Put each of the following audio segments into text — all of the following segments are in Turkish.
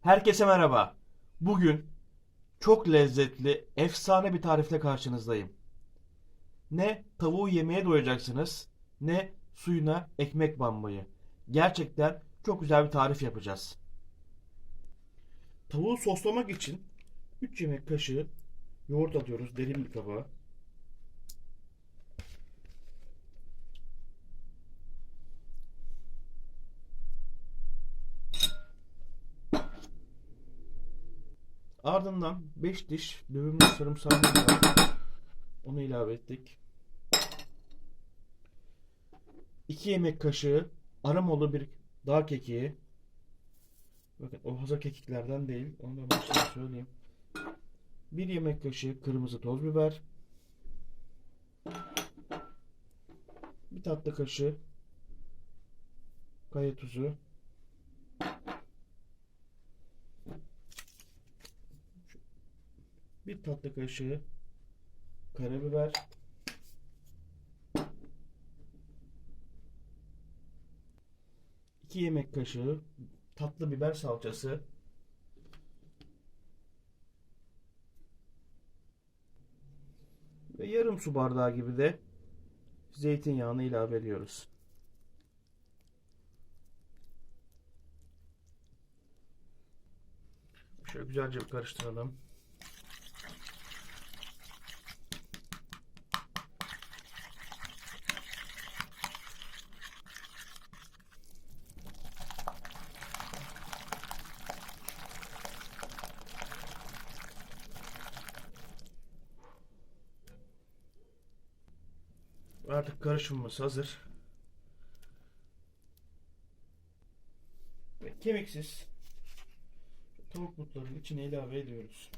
Herkese merhaba. Bugün çok lezzetli, efsane bir tarifle karşınızdayım. Ne tavuğu yemeye doyacaksınız, ne suyuna ekmek banmayı. Gerçekten çok güzel bir tarif yapacağız. Tavuğu soslamak için 3 yemek kaşığı yoğurt alıyoruz derin bir kaba. Ardından 5 diş dövümlü sarımsağımız. Onu ilave ettik. 2 yemek kaşığı aromalı bir dağ kekiği. Bakın o hazır kekiklerden değil. Onu da baştan söyleyeyim. 1 yemek kaşığı kırmızı toz biber. 1 tatlı kaşığı kaya tuzu. Bir tatlı kaşığı karabiber. iki yemek kaşığı tatlı biber salçası. Ve yarım su bardağı gibi de zeytinyağını ilave ediyoruz. Şöyle güzelce bir karıştıralım. Artık karışımımız hazır. Ve kemiksiz tavuk butlarının içine ilave ediyoruz.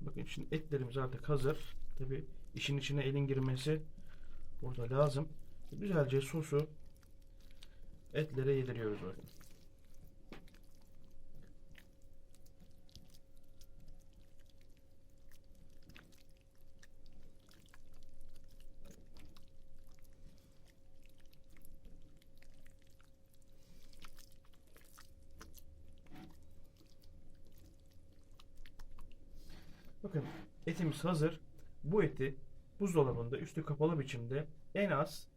Bakın şimdi etlerimiz artık hazır. Tabi işin içine elin girmesi burada lazım. Güzelce sosu etlere yediriyoruz bakın. Bakın etimiz hazır. Bu eti buzdolabında üstü kapalı biçimde en az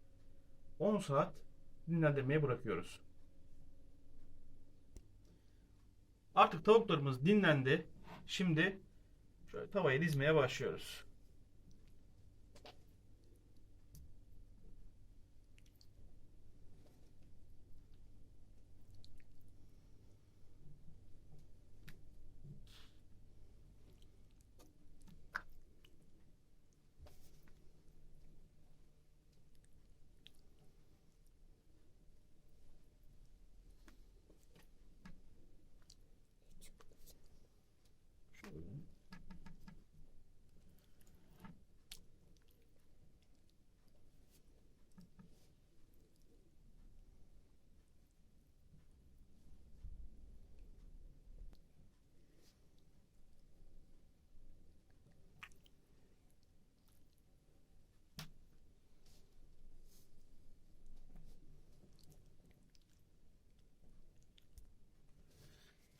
10 saat dinlendirmeye bırakıyoruz. Artık tavuklarımız dinlendi. Şimdi şöyle tavaya dizmeye başlıyoruz. Şöyle.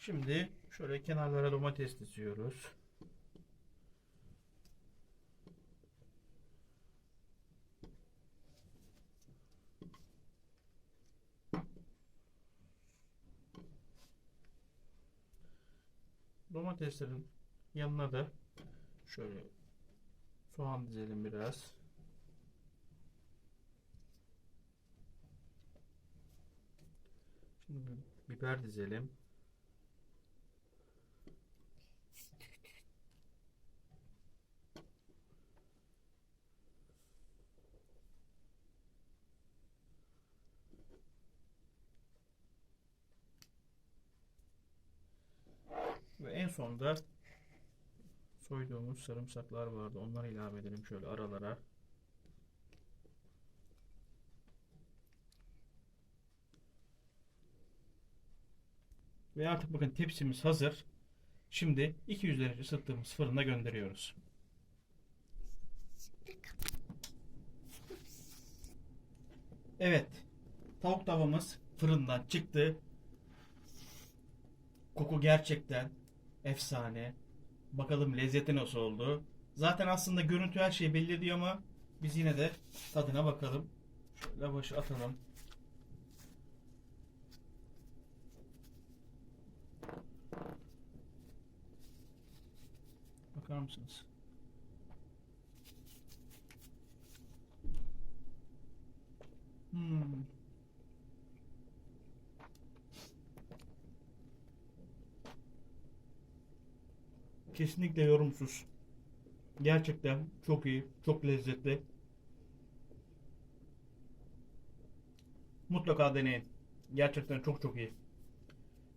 Şimdi şöyle kenarlara domates diziyoruz. Domateslerin yanına da şöyle soğan dizelim biraz. Şimdi biber dizelim. Sonda soyduğumuz sarımsaklar vardı. Onları ilave edelim şöyle aralara. Ve artık bakın tepsimiz hazır. Şimdi 200 derece ısıttığımız fırına gönderiyoruz. Evet. Tavuk tavamız fırından çıktı. Koku gerçekten efsane. Bakalım lezzeti nasıl oldu. Zaten aslında görüntü her şeyi belli ama biz yine de tadına bakalım. Şöyle başı atalım. Bakar mısınız? Kesinlikle yorumsuz. Gerçekten çok iyi, çok lezzetli. Mutlaka deneyin. Gerçekten çok çok iyi.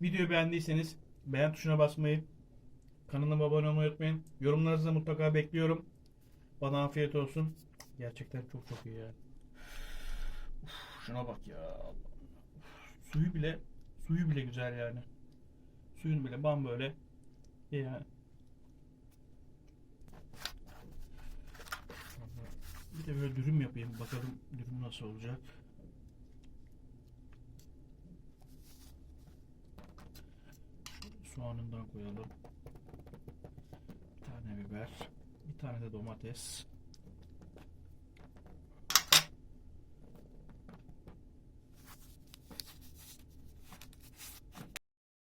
Videoyu beğendiyseniz beğen tuşuna basmayı, kanalıma abone olmayı unutmayın. Yorumlarınızı da mutlaka bekliyorum. Bana afiyet olsun. Gerçekten çok çok iyi ya. Uf, şuna bak ya. Uf, Suyu bile suyu bile güzel yani. Suyun bile bam böyle. iyi Yani. Bir de böyle dürüm yapayım. Bakalım dürüm nasıl olacak. Soğanından koyalım. Bir tane biber. Bir tane de domates.